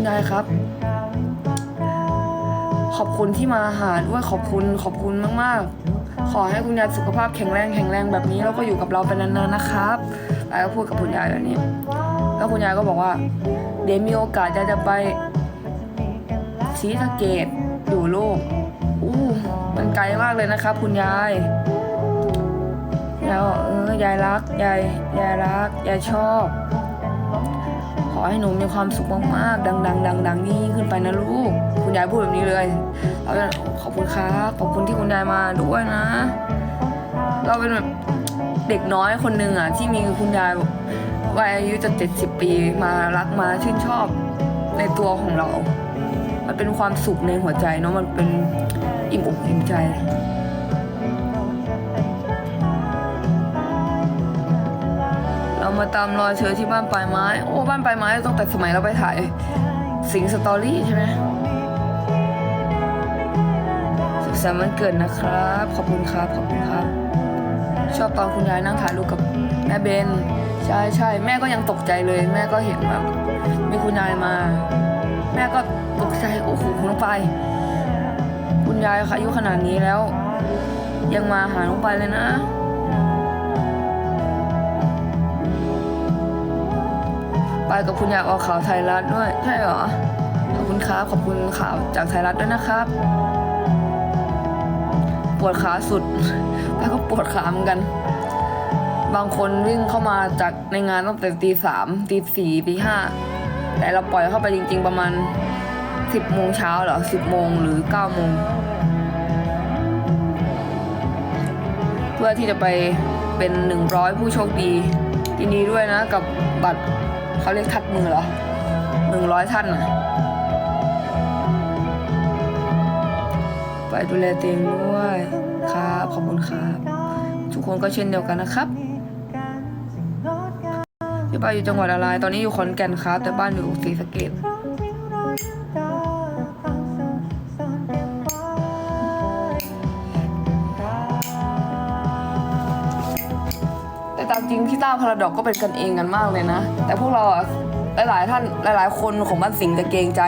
คุณยายครับ ขอบคุณที่มาหาด้วยขอบคุณขอบคุณมาก ๆ ขอให้คุณยายสุขภาพแข็งแรงแข็งแรงแบบนี้แล้วก็อยู่กับเราไปนานๆนะครับยายก็พูดกับคุณยายแบบนี้ แล้วคุณยายก็บอกว่า เดี๋ยวมีโอกาสยายจะไปศรีสะเกดอยู่ลูกอู้มันไกลมากเลยนะครับ คุณยายยายบอกเออยายรักยายยายรักยายชอบ อให้หนูมีความสุขมากๆ ดังๆดังๆยิ่งขึ้นไปนะลูก คุณยายพูดแบบนี้เลยเราขอบคุณครับขอบคุณที่คุณยายมาด้วยนะ เราเป็นแบบเด็กน้อยคนหนึ่งอะที่มีคุณยายวัยอายุจะเจ็ดสิบปีมารักมาชื่นชอบในตัวของเรา มันเป็นความสุขในหัวใจเนาะมันเป็นอิ่มอกอิ่มใจ มาตามรอยเธอที่บ้านปลายไม้ โอ้บ้านปลายไม้ตั้งแต่สมัยเราไปถ่าย สิงสตอรี่ใช่ไหมสุขสันต์วันเกิดนะครับ ขอบคุณครับ ขอบคุณครับ ชอบตอนคุณยายนั่งถ่ายรูปกับแม่เบน ใช่ใช่แม่ก็ยังตกใจเลย แม่ก็เห็นแบบมีคุณยายมา แม่ก็ตกใจโอ้โหคุณน้องไป คุณยายค่ะอายุขนาดนี้แล้ว ยังมาหาน้องไปเลยนะ ไปกับคุณอยากออกข่าวไทยรัฐด้วย ใช่เหรอ ขอบคุณครับ ขอบคุณข่าวจากไทยรัฐด้วยนะครับ ปวดขาสุดไปก็ปวดขาเหมือนกัน บางคนวิ่งเข้ามาจากในงานตั้งแต่ตีสามตีสี่ตีห้าแต่เราปล่อยเข้าไปจริง ๆ ประมาณสิบโมงเช้าเหรอสิบโมงหรือเก้าโมงเพื่อที่จะไปเป็นหนึ่งร้อยผู้โชคดียินดีด้วยนะกับบัตร เขาเรียกทัดมือเหรอหนึ่งร้อยท่านนะไปดูแลตัวเองด้วยครับ ขอบคุณครับ ทุกคนก็เช่นเดียวกันนะครับพี่ปาอยู่จังหวัดอะไร ตอนนี้อยู่ขอนแก่นครับ แต่บ้านอยู่ศรีสะเกด จริงพี่ต้าพาราดอกก็เป็นกันเองกันมากเลยนะ แต่พวกเราอะหลายๆท่านหลาย ๆ คนของบ้านสิงห์จะเกรงใจ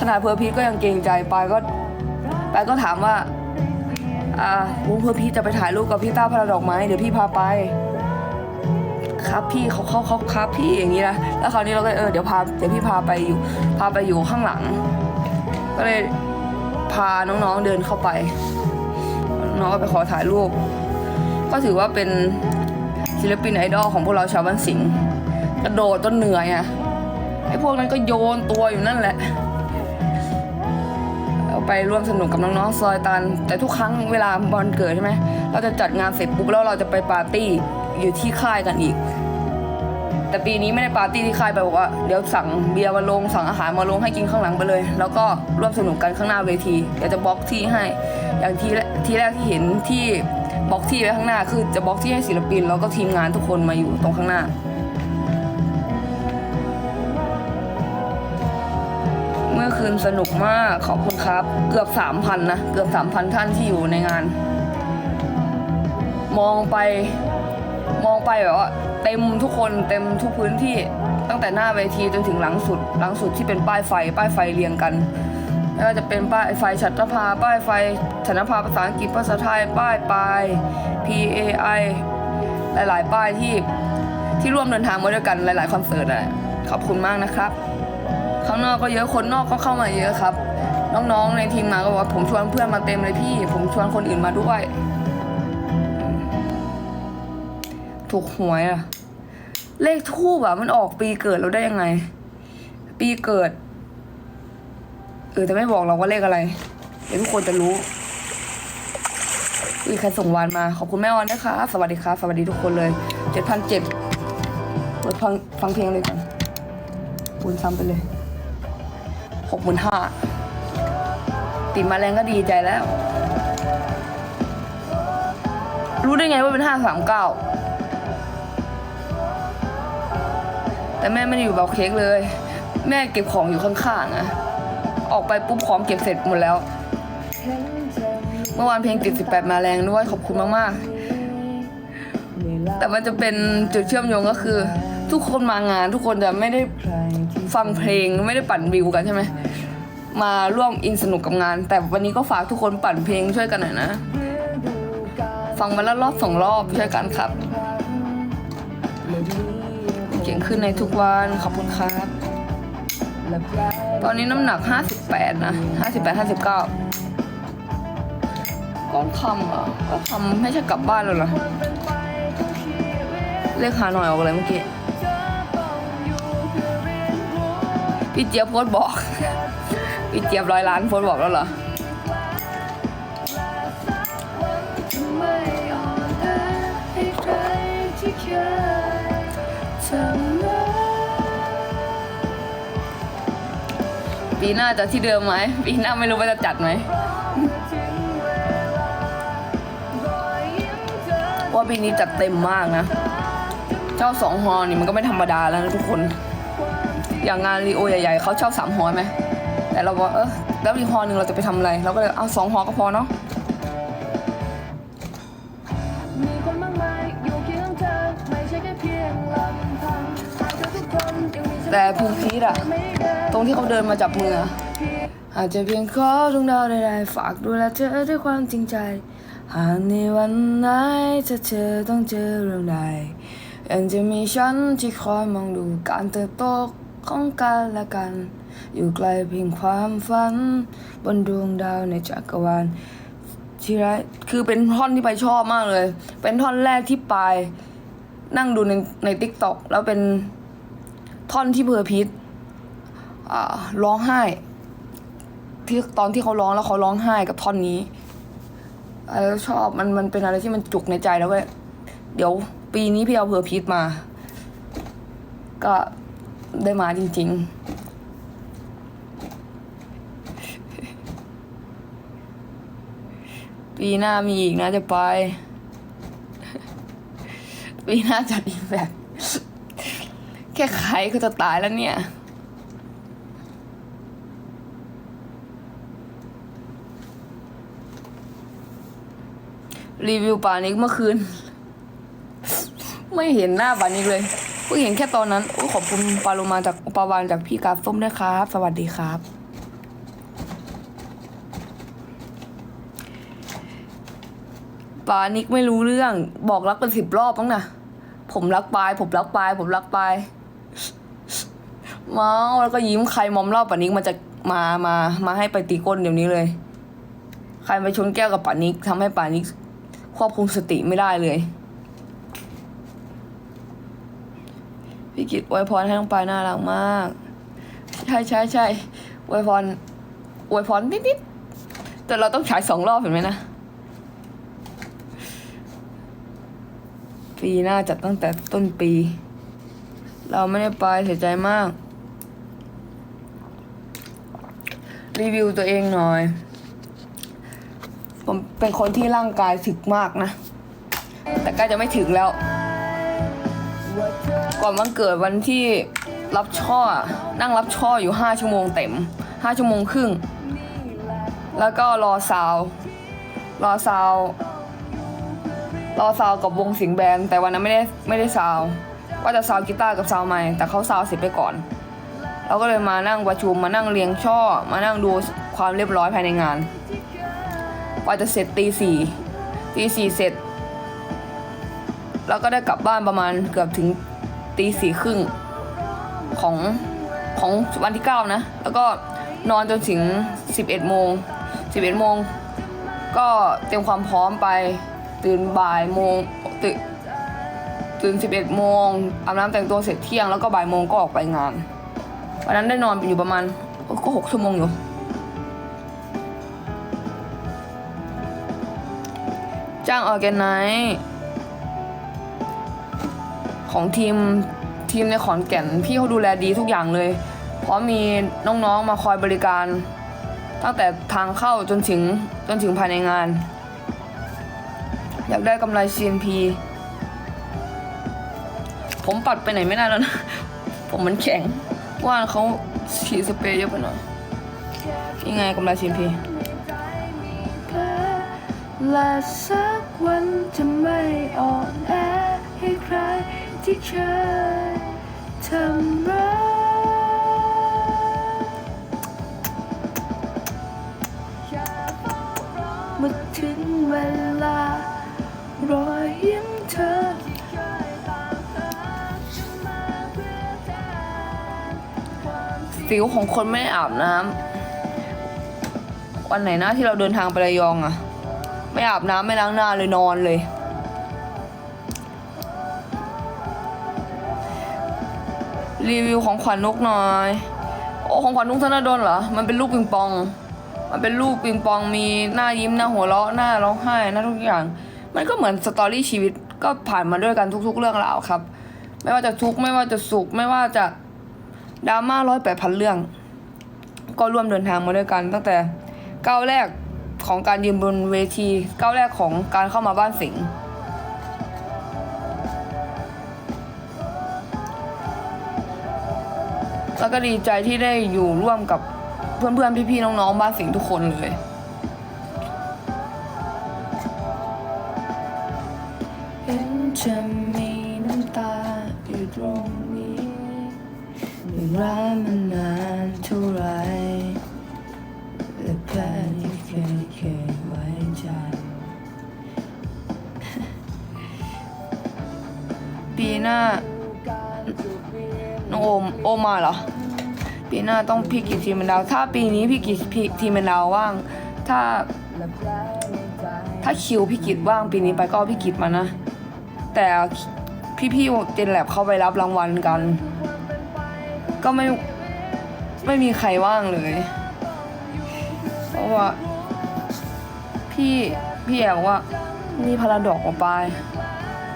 ขนาดเพอร์พีทก็ยังเกรงใจปายก็ปายก็ถามว่าอ่าวงเพื่อพี่จะไปถ่ายรูปกับพี่ต้าพาราดอกไหมเดี๋ยวพี่พาไป ครับพี่เขาเขาเขาครับพี่อย่างนี้นะแล้วคราวนี้เราก็เออเดี๋ยวพาเดี๋ยวพี่พาไปอยู่ พาไปอยู่ข้างหลัง ก็เลยพาน้องๆเดินเข้าไป น้องก็ไปขอถ่ายรูป ก็ถือว่าเป็น ศิลปินไอดอลของพวกเราชาวบ้านสิงห์กระโดดจนเหนื่อยอะไอพวกนั้นก็โยนตัวอยู่นั่นแหละเอาไปร่วมสนุกกับน้องๆซอยตัน แต่ทุกครั้งเวลาบอลเกิดใช่ไหมเราจะจัดงานเสร็จปุ๊บแล้วเราจะไปปาร์ตี้อยู่ที่ค่ายกันอีก แต่ปีนี้ไม่ได้ปาร์ตี้ที่ค่ายไปบอกว่าเดี๋ยวสั่งเบียร์มาลงสั่งอาหารมาลงให้กินข้างหลังไปเลย แล้วก็ร่วมสนุกกันข้างหน้าเวทีเดี๋ยวจะบล็อกที่ให้ อย่างที่ที่แรกที่เห็นที่ บล็อกที่ไว้ข้างหน้า คือจะบล็อกที่ให้ศิลปิน แล้วก็ทีมงานทุกคนมาอยู่ตรงข้างหน้า เมื่อคืนสนุกมากขอบคุณครับ เกือบสามพันนะ เกือบสามพันท่านที่อยู่ในงาน มองไปมองไปแบบว่าเต็มทุกคนเต็มทุกพื้นที่ตั้งแต่หน้าเวทีจนถึงหลังสุด หลังสุดที่เป็นป้ายไฟ ป้ายไฟเรียงกัน ไม่ว่าจะเป็นป้ายไฟฉัตรภาป้ายไฟฉันภาภาษาอังกฤษภาษาไทยป้ายปลาย P A I หลาย ๆ ป้ายที่ที่ร่วมเดินทางมาด้วยกันหลาย ๆ คอนเสิร์ตอะขอบคุณมากนะครับ ข้างนอกก็เยอะคนนอกก็เข้ามาเยอะครับ น้อง ๆ ในทีมงาก็บอกว่าผมชวนเพื่อนมาเต็มเลยพี่ ผมชวนคนอื่นมาด้วย ถูกหวยอะเลขทูบอะมันออกปีเกิดเราได้ยังไง ปีเกิด เออแต่ไม่บอกเราว่าเลขอะไร เดี๋ยวทุกคนจะรู้มีใครส่งวานมา ขอบคุณแม่ออนนะคะสวัสดีครับสวัสดีทุกคนเลยเจ็ดพันเจ็ดเปิดฟังฟังเพลงเลยก่อนคูณซ้ำไปเลยหกหมื่นห้าติดมาแรงก็ดีใจแล้ว รู้ได้ไงว่าเป็นห้าสามเก้าแต่แม่ไม่ได้อยู่เบาเค้กเลย แม่เก็บของอยู่ข้างๆอะ ออกไปปุ๊บของเก็บเสร็จหมดแล้ว เมื่อวานเพลงติดสิบแปดมาแรงด้วยขอบคุณมากๆ แต่มันจะเป็นจุดเชื่อมโยงก็คือ ทุกคนมางาน ทุกคนจะไม่ได้ฟังเพลงไม่ได้ปั่นวิวกันใช่ไหมมาร่วมอินสนุกกับงาน แต่วันนี้ก็ฝากทุกคนปั่นเพลงช่วยกันหน่อยนะ ฟังมาแล้วรอบสองรอบช่วยกันครับ เก่งขึ้นในทุกวันขอบคุณครับ ตอนนี้น้ำหนัก 58 นะ 58 59 ก้อนคำเหรอก็คำไม่ใช่กลับบ้านแล้วเหรอ เลขหาหน่อยออกเลยเมื่อกี้ พี่เจี๊ยบโพสบอก พี่เจี๊ยบร้อยล้านโพสบอกแล้วเหรอ ปีหน้าจะที่เดิมไหมปีหน้าไม่รู้ว่าจะจัดไหมว่าปีนี้จัดเต็มมากนะเช่าสองฮอนี่มันก็ไม่ธรรมดาแล้วนะทุกคน อย่างงานรีโอใหญ่ๆเขาเช่าสามฮอไหมแต่เราบอกเออแล้วอีกฮอหนึ่งเราจะไปทำอะไร เราก็เลยเอาสองฮอก็พอเนาะ แต่พีพีดอะตรงที่เขาเดินมาจับมืออาจจะเพียงขอดวงดาวใดๆฝากดูแลเธอด้วยความจริงใจ หากในวันไหนถ้าเธอต้องเจอเรื่องใดยังจะมีฉันที่คอยมองดูการเติบโตของกันและกัน อยู่ไกลเพียงความฝัน บนดวงดาวในจักรวาลที่ไรคือเป็นท่อนที่ไปชอบมากเลย เป็นท่อนแรกที่ไปนั่งดูในในทิกตอกแล้วเป็น ท่อนที่เพอร์พิษร้องไห้ ที่ตอนที่เขาร้องแล้วเขาร้องไห้กับท่อนนี้เออชอบมันมันเป็นอะไรที่มันจุกในใจแล้วก็เดี๋ยวปีนี้พี่เอาเพอร์พีทมา ก็ได้มาจริง ๆปีหน้ามีอีกนะจะไป ปีหน้าจัดอีกแบบ แค่ใครก็จะตายแล้วเนี่ย รีวิวป่านิกเมื่อคืน ไม่เห็นหน้าป่านิกเลยเพิ่งเห็นแค่ตอนนั้นโอ้ขอบคุณปาโลมาจากปาวานจากพี่กาส้มด้วยครับ สวัสดีครับ ปานิกไม่รู้เรื่อง บอกรักเป็นสิบรอบบ้างนะผมรักปาย ผมรักปาย ผมรักปาย เมาแล้วก็ยิ้มใครมอมรอบปานิกมันจะมามามาให้ไปตีก้นเดี๋ยวนี้เลย ใครไปชนแก้วกับป่านิกทำให้ป่านิกควบคุมสติไม่ได้เลยพี่กิตอวยพรให้น้องปายน่ารักมาก ใช่ใช่ใช่อวยพรอวยพรนิดๆแต่เราต้องฉายสองรอบเห็นไหมนะปีหน้าจัดตั้งแต่ต้นปี เราไม่ได้ไปเสียใจมาก รีวิวตัวเองหน่อย ผมเป็นคนที่ร่างกายถึกมากนะ แต่ใกล้จะไม่ถึงแล้ว ก่อนวันเกิดวันที่รับช่อ นั่งรับช่ออยู่ห้าชั่วโมงเต็มห้าชั่วโมงครึ่ง แล้วก็รอซาว รอซาวรอซาวกับวงสิงแบนแต่วันนั้นไม่ได้ไม่ได้ซาว ว่าจะซาวกีตาร์กับซาวไม้แต่เขาซาวเสร็จไปก่อน เราก็เลยมานั่งประชุมมานั่งเรียงช่อ มานั่งดูความเรียบร้อยภายในงานกว่าจะเสร็จตีสี่ตีสี่เสร็จ แล้วก็ได้กลับบ้านประมาณเกือบถึงตีสี่ครึ่งของของวันที่เก้านะ แล้วก็นอนจนถึงสิบเอ็ดโมงสิบเอ็ดโมงก็เตรียมความพร้อมไปตื่นบ่ายโมงตื่นตื่นสิบเอ็ดโมงอาบน้ำแต่งตัวเสร็จเที่ยงแล้วก็บ่ายโมงก็ออกไปงาน วันนั้นได้นอนอยู่ประมาณก็หกชั่วโมงอยู่ จ้างออแกนไนของทีมทีมในขอนแก่น พี่เขาดูแลดีทุกอย่างเลย เพราะมีน้องๆมาคอยบริการ ตั้งแต่ทางเข้าจนถึงจนถึงภายในงาน อยากได้กำไร CNP ผมปัดไปไหนไม่ได้แล้วนะ ผมมันแข็ง ว่านเขาฉีดสเปรย์เยอะไปหน่อยยังไงกำลังชิมพีและสักวันจะไม่อ่อนแอให้ใครที่เคยทำร้ายเมื่อถึงเวลารอยยิ้มเธอ สิวของคนไม่ได้อาบน้ำวันไหนนะที่เราเดินทางไประยองอะไม่อาบน้ำไม่ล้างหน้าเลยนอนเลยรีวิวของขวัญนกหน่อย โอ้ของขวัญนุกธนดลเหรอ มันเป็นลูกปิงปอง มันเป็นลูกปิงปองมีหน้ายิ้มหน้าหัวเราะหน้าร้องไห้หน้าทุกอย่าง มันก็เหมือนสตอรี่ชีวิตก็ผ่านมาด้วยกันทุกๆ เรื่องราวครับ ไม่ว่าจะทุกข์ไม่ว่าจะสุขไม่ว่าจะ ดราม่าร้อยแปดพันเรื่อง ก็ร่วมเดินทางมาด้วยกัน ตั้งแต่ก้าวแรกของการยืนบนเวทีก้าวแรกของการเข้ามาบ้านสิงห์แล้วก็ดีใจที่ได้อยู่ร่วมกับเพื่อนๆ พี่ๆ น้องๆ บ้านสิงห์ทุกคนเลย เห็นจะมีน้ำตาอยู่ตรง ร้ามานานเท่าไรและแพ้ที่เคยเคยไว้ใจ ปีหน้าน้องโอมโอมมาเหรอ ปีหน้าต้องพี่กิจทีมเป็นดาว ถ้าปีนี้พี่กิจพี่ทีมเป็นดาวว่าง ถ้า ถ้าคิวพี่กิจว่างปีนี้ไปก็พี่กิจมานะ แต่พี่ๆเจนแลบเข้าไปรับรางวัลกัน ก็ไม่ไม่มีใครว่างเลย เพราะว่า พี่พี่แอบบอกว่ามีพาราดอกออกไป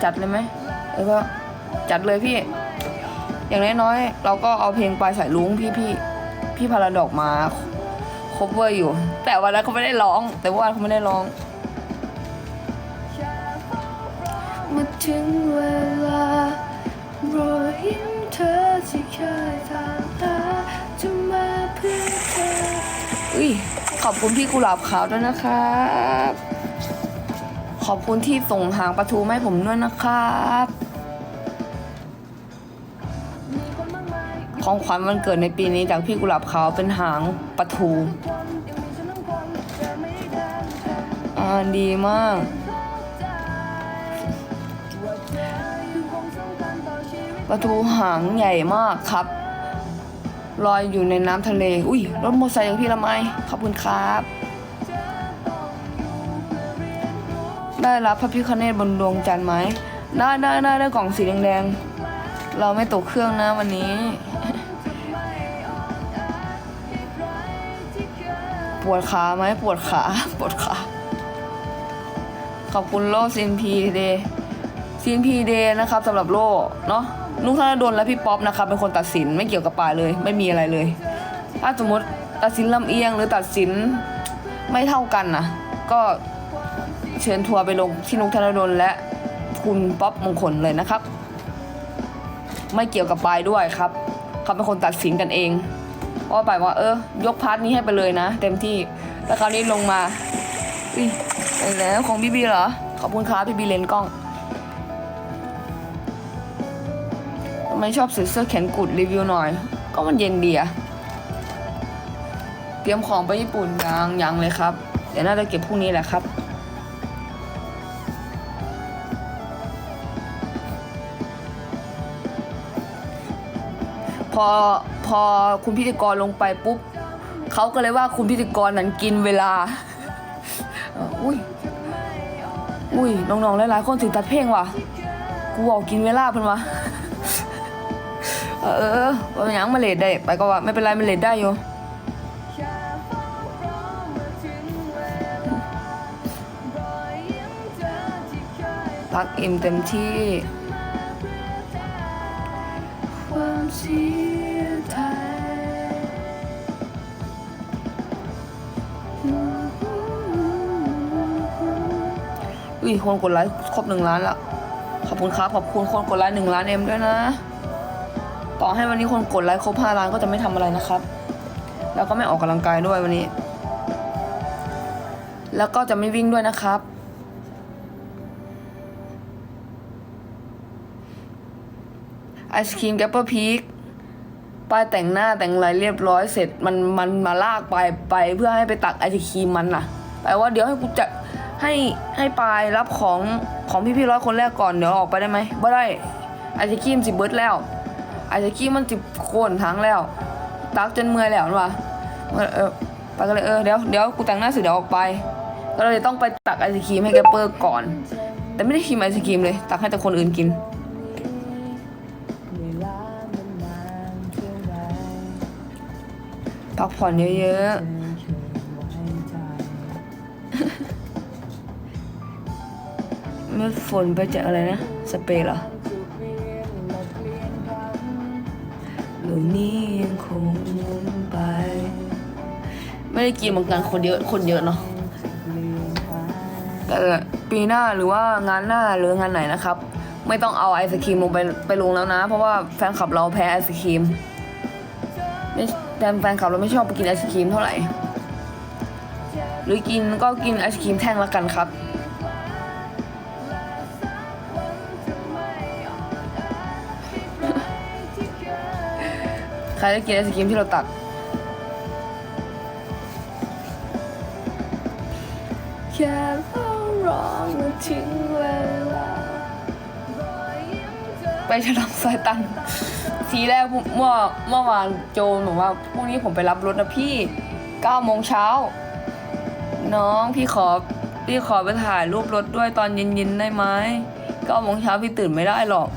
จัดเลยไหมเออก็จัดเลยพี่ อย่างน้อยๆเราก็เอาเพลงปลายสายลุงพี่พี่พี่พาราดอกมาคบเวอร์อยู่ แต่วันนั้นเขาไม่ได้ร้อง แต่ว่าเขาไม่ได้ร้องมื่อถึงเวลารอย ที่เคยตามหาจะมาเพื่อเธออุ้ยขอบคุณพี่กุหลาบขาวด้วยนะครับ ขอบคุณที่ส่งหางปลาทูมาให้ผมด้วยนะครับของขวัญวันเกิดในปีนี้จากพี่กุหลาบขาวเป็นหางปลาทูอ่าดีมาก ปลาทูหางใหญ่มากครับลอยอยู่ในน้ำทะเล อุ้ย รถมอเตอร์ไซค์ของพี่ละไมขอบคุณครับ ได้รับพระพิคเนตบนดวงจันทร์ไหม ได้ได้ได้ได้กล่องสีแดงๆ เราไม่ตกเครื่องนะวันนี้ ปวดขาไหมปวดขา ปวดขา ขอบคุณโลซินพีเดซินพีเดนะครับสำหรับโลเนาะ นุกธนดลและพี่ป๊อปนะครับเป็นคนตัดสินไม่เกี่ยวกับป่าเลย ไม่มีอะไรเลย ถ้าสมมติตัดสินลำเอียงหรือตัดสินไม่เท่ากันนะก็เชิญทัวร์ไปลงที่นุกธนดลและคุณป๊อปมงคลเลยนะครับ ไม่เกี่ยวกับปายด้วยครับเขาเป็นคนตัดสินกันเองว่าปายว่าเออยกพาร์ทนี้ให้ไปเลยนะ เต็มที่แล้วคราวนี้ลงมาอุ้ยไปแล้วของบีบีเหรอขอบคุณครับบีบีเลนกล้อง ไม่ชอบใส่เสื้อแขนกุดรีวิวหน่อย ก็มันเย็นดีอะเตรียมของไปญี่ปุ่นยังยังเลยครับ เดี๋ยวน่าจะเก็บพรุ่งนี้แหละครับ พอพอคุณพิธีกรลงไปปุ๊บเขาก็เลยว่าคุณพิธีกรนั้นกินเวลา อุ้ยอุ้ยน้องๆหลายๆคนถึงตัดเพลงว่ะ กูบอกกินเวลาเพิ่นวะ เออว่าเป็นหยังมาเลดได้ไปก็ว่าไม่เป็นไรมันเลดได้อยู่พักอิ่มเต็มที่ความเสียใจอุ้ยคนกดไลค์ครบหนึ่งล้านละขอบคุณครับ ขอบคุณคนกดไลค์หนึ่งล้านเอ็มด้วยนะ ต่อให้วันนี้คนกดไลค์ครบห้าล้านก็จะไม่ทำอะไรนะครับ แล้วก็ไม่ออกกำลังกายด้วยวันนี้ แล้วก็จะไม่วิ่งด้วยนะครับ ไอศครีมแกปเปอร์พีคป้ายแต่งหน้าแต่งอะไรเรียบร้อยเสร็จมันมันมาลากไปไปเพื่อให้ไปตักไอศครีมมันน่ะไปไปว่าเดี๋ยวให้กูจะให้ให้ปายรับของของพี่พี่ร้อยคนแรกก่อนเดี๋ยวออกไปได้ไหมบ่ได้ไอศครีมสิเบิร์ดแล้ว ไอศครีมมันจิบโคนทั้งแล้วตักจนเมื่อยแล้วนะวะเออไปก็เลยเออเดี๋ยวเดี๋ยวกูแต่งหน้าเสร็จเดี๋ยวออกไป ก็เลยต้องไปตักไอศครีมให้แกเปอร์ก่อน แต่ไม่ได้ชิมไอศครีมเลย ตักให้แต่คนอื่นกินพักผ่อนเยอะๆเมื่อฝนไปจากอะไรนะ สเปรย์เหรอ โลกนี้ยังคงหมุนไป ไม่ได้กินเหมือนกันคนเยอะคนเยอะเนาะแต่ปีหน้าหรือว่างานหน้าหรืองานไหนนะครับ ไม่ต้องเอาไอศครีมลงไปไปลงแล้วนะ เพราะว่าแฟนคลับเราแพ้ไอศครีมไม่แต่แฟนคลับเราไม่ชอบไปกินไอศครีมเท่าไหร่ หรือกินก็กินไอศครีมแท่งละกันครับ ใครได้กินไอศครีมที่เราตัก แค่เราร้องถึงเวลาไปฉลองซอยตัน ทีแรกเมื่อเมื่อวานโจนบอกว่าพรุ่งนี้ผมไปรับรถนะพี่9โมงเช้า น้องพี่ขอพี่ขอไปถ่ายรูปรถด้วยตอนเย็นๆได้ไหม9โมงเช้าพี่ตื่นไม่ได้หรอก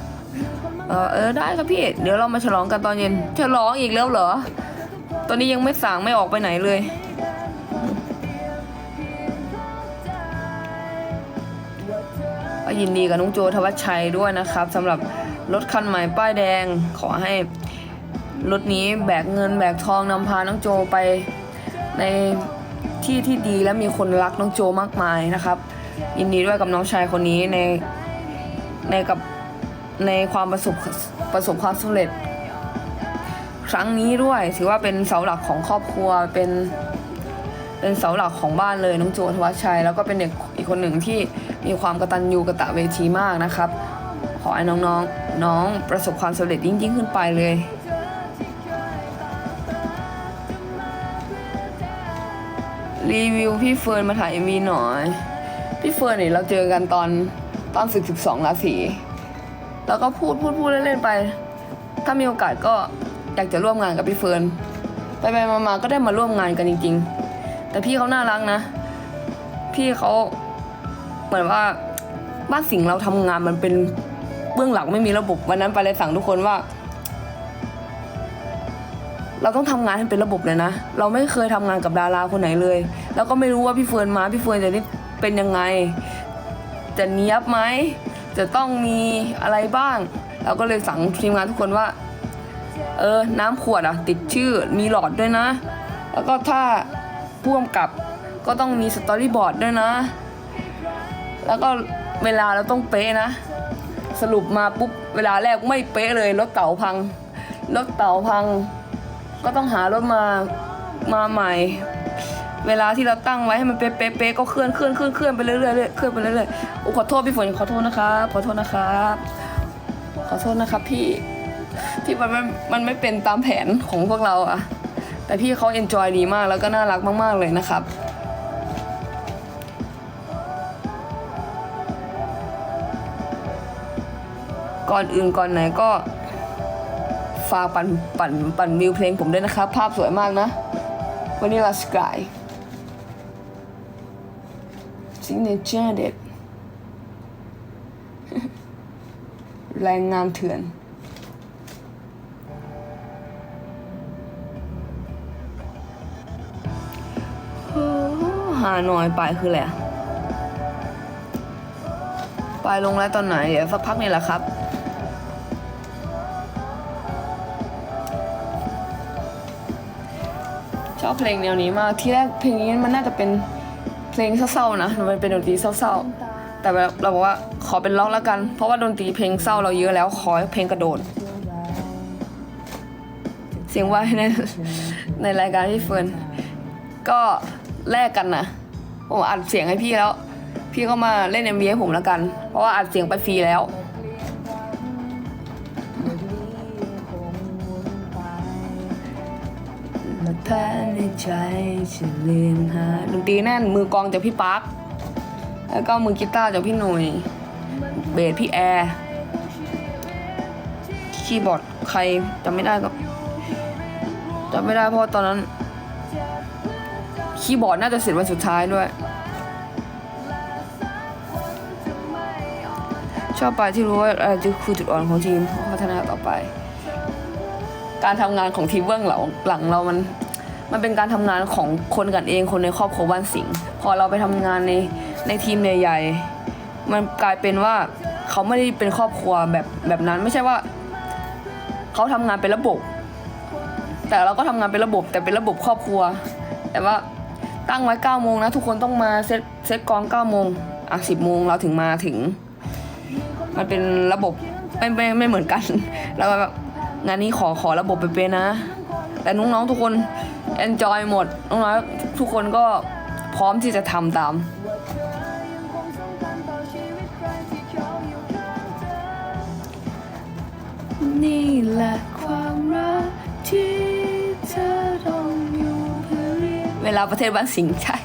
เออเออได้ครับพี่ เดี๋ยวเรามาฉลองกันตอนเย็นฉลองอีกแล้วเหรอ ตอนนี้ยังไม่สั่งไม่ออกไปไหนเลยก็ยินดีกับน้องโจทวัชชัยด้วยนะครับสำหรับรถคันใหม่ป้ายแดงขอให้รถนี้แบกเงินแบกทองนำพาน้องโจไปในที่ที่ดีและมีคนรักน้องโจมากมายนะครับ ยินดีด้วยกับน้องชายคนนี้ในในกับ ในความประสบประสบความสำเร็จ ครั้งนี้ด้วยถือว่าเป็นเสาหลักของครอบครัวเป็นเป็นเสาหลักของบ้านเลยน้องโจทวัชชัย แล้วก็เป็นเด็กอีกคนหนึ่งที่มีความกตัญญูกะตะเวทีมากนะครับ ขอให้น้องๆนน้องประสบความสำเร็จยิ่งยิ่งขึ้นไปเลยรีวิวพี่เฟิร์นมาถ่ายเอ็มวีหน่อย พี่เฟิร์นเนี่ยเราเจอกันตอนตอนศึกสิบสองราศี แล้วก็พูดพูดพูดเล่นๆไป ถ้ามีโอกาสก็อยากจะร่วมงานกับพี่เฟิร์นไปไปๆมาๆก็ได้มาร่วมงานกันจริง ๆ แต่พี่เขาน่ารักนะ พี่เขาเหมือนว่าบ้านสิงห์เราทำงานมันเป็นเบื้องหลังไม่มีระบบวันนั้นไปเลยสั่งทุกคนว่า เราต้องทำงานให้เป็นระบบเลยนะ เราไม่เคยทำงานกับดาราคนไหนเลย แล้วก็ไม่รู้ว่าพี่เฟิร์นมาพี่เฟิร์นจะนี่เป็นยังไง จะเนี้ยบไหม จะต้องมีอะไรบ้าง เราก็เลยสั่งทีมงานทุกคนว่า เออ น้ำขวดอะ ติดชื่อมีหลอดด้วยนะ แล้วก็ถ้าพ่วงกับก็ต้องมีสตอรี่บอร์ดด้วยนะ แล้วก็เวลาเราต้องเป๊ะนะ สรุปมาปุ๊บเวลาแรกไม่เป๊ะเลยรถเต่าพัง รถเต่าพัง ก็ต้องหารถมามาใหม่ เวลาที่เราตั้งไว้ให้มันเป๊ะเป๊ะก็เคลื่อนเคลื่อนเคลื่อนเคลื่อนไปเรื่อยๆเรื่อยเคลื่อนไปเรื่อยๆโอ้ขอโทษพี่ฝนขอโทษนะครับขอโทษนะครับขอโทษนะครับพี่ที่มันไม่มันไม่เป็นตามแผนของพวกเราอะแต่พี่เขาเอนจอยดีมากแล้วก็น่ารักมาก ๆเลยนะครับก่อนอื่นก่อนไหนก็ฝากปั่นปั่นปั่นวิวเพลงผมด้วยนะครับ ภาพสวยมากนะวันนี้ลาสกาย ซิงเนเจอร์เด็ดแรงงานเถื่อน หาหน่อยไปคืออะไรอะไปลงแล้วตอนไหน เดี๋ยวสักพักนี่แหละครับชอบเพลงแนวนี้มาก ที่แรกเพลงนี้มันน่าจะเป็น ลงเศร้าๆนะมันเป็นดนตรีเศร้าๆ แต่เราบอกว่าขอเป็นล็อกแล้วกัน เพราะว่าดนตรีเพลงเศร้าเราเยอะแล้วขอเพลงกระโดด เสียงว่าในในรายการพี่เฟิร์นก็แลกกันนะผมอัดเสียงให้พี่แล้ว พี่ก็มาเล่นเอ็มวีให้ผมแล้วกัน เพราะว่าอัดเสียงไปฟรีแล้ว เวลายังคงหมุนไปแพ้ในใจฉันลืมหาดนตรีแน่นมือกลองจากพี่ปาร์คแล้วก็มือกีตาร์จากพี่หนุ่ยเบสพี่แอร์คีย์บอร์ดใครจำไม่ได้ก็จำไม่ได้เพราะตอนนั้น คีย์บอร์ดน่าจะเสร็จวันสุดท้ายด้วย ชอบไปที่รู้ว่าอะไรคือจุดอ่อนของทีมพัฒนาต่อไป การทำงานของทีมเบื้องหลังหลังเรามันมันเป็นการทำงานของคนกันเองคนในครอบครัวบ้านสิงห์พอเราไปทำงานในในทีมใหญ่ๆมันกลายเป็นว่าเขาไม่ได้เป็นครอบครัวแบบแบบนั้นไม่ใช่ว่า เขาทำงานเป็นระบบ แต่เราก็ทำงานเป็นระบบ แต่เป็นระบบครอบครัว แต่ว่าตั้งไว้9ก้าโมงนะทุกคนต้องมาเซตเซตกอง9ก้าโมงอะสิบโมงเราถึงมาถึง มันเป็นระบบไม่ไม่ไม่เหมือนกัน แล้วแบบ งานนี้ขอขอระบบไปเป็นนะ แต่น้องๆทุกคน enjoy หมด น้องๆทุกคนก็พร้อมที่จะทำตาม นี่แหละความรักที่เธอต้องอยู่เพื่อเรียกเวลาประเทศบ้านสิงห์ใช่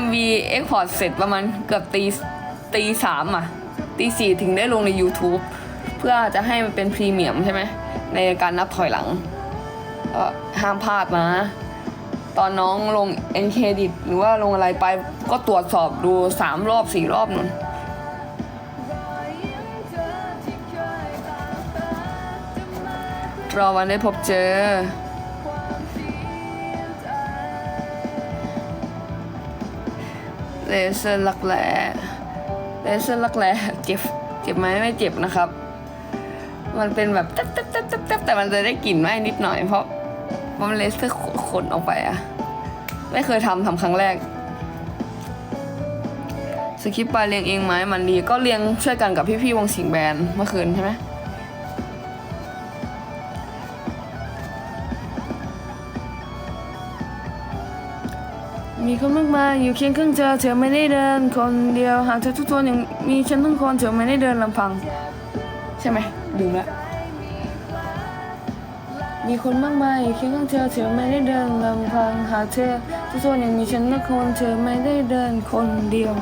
MV export เสร็จประมาณเกือบตีตีสามอะ ตีสี่ถึงได้ลงใน YouTube เพื่อจะให้มันเป็นพรีเมียมใช่ไหมในการนับถอยหลังก็ห้ามพลาดนะตอนน้องลง e n c r e d i t หรือว่าลงอะไรไปก็ตรวจสอบดูสามรอบสี่รอบนุ่นรอวันได้พบเจอ เลเซอร์ลักแร้เลเซอร์ลักแร้เจ็บ เจ็บไหมไม่เจ็บนะครับ มันเป็นแบบแต๊บแต๊บแต๊บแต๊บแต๊บแต่มันจะได้กลิ่นไหมนิดหน่อยเพราะเพรามันเลสเซอร์ขนออกไปอะไม่เคยทำทำครั้งแรก สคริปต์ไปเรียงเองไหมมันดีก็เรียงช่วยกันกับพี่ๆวงสิงห์แบนเมื่อคืนใช่ไหมมีคนมากมายอยู่เคียงข้างเธอเธอไม่ได้เดินคนเดียวหากเธอทุกคนยังมีฉันทั้งคนเธอไม่ได้เดินลำพัง ใช่ไหมลืมละมีคนมากมายอยู่เคียงข้างเธอเธอไม่ได้เดินลำพังหากเธอทุกคนยังมีฉันนักคนเธอไม่ได้เดินคนเดียว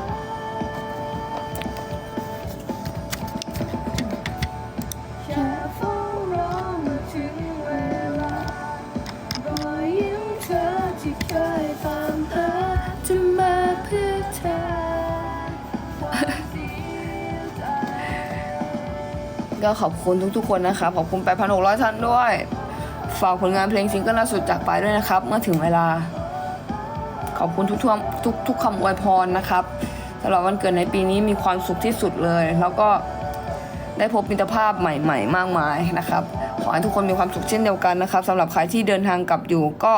ขอบคุณทุกๆคนนะครับ ขอบคุณ8,600ท่านด้วย ฝากผลงานเพลงซิงเกิลล่าสุดจากไปด้วยนะครับ เมื่อถึงเวลา ขอบคุณทุกท่วทุกทุกคำอวยพรนะครับสำหรับวันเกิดในปีนี้มีความสุขที่สุดเลย แล้วก็ได้พบมิตรภาพใหม่ๆ มากมายนะครับ ขอให้ทุกคนมีความสุขเช่นเดียวกันนะครับสำหรับใครที่เดินทางกลับอยู่ก็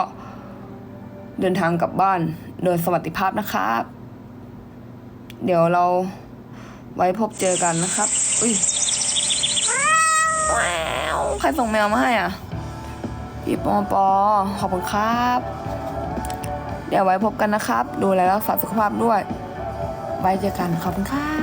เดินทางกลับบ้านโดยสวัสดิภาพนะครับ เดี๋ยวเราไว้พบเจอกันนะครับ อุ้ย ใครส่งแมวมาให้อะพี่ปอปอขอบคุณครับ เดี๋ยวไว้พบกันนะครับ ดูแลรักษาสุขภาพด้วยไว้เจอกันขอบคุณครับ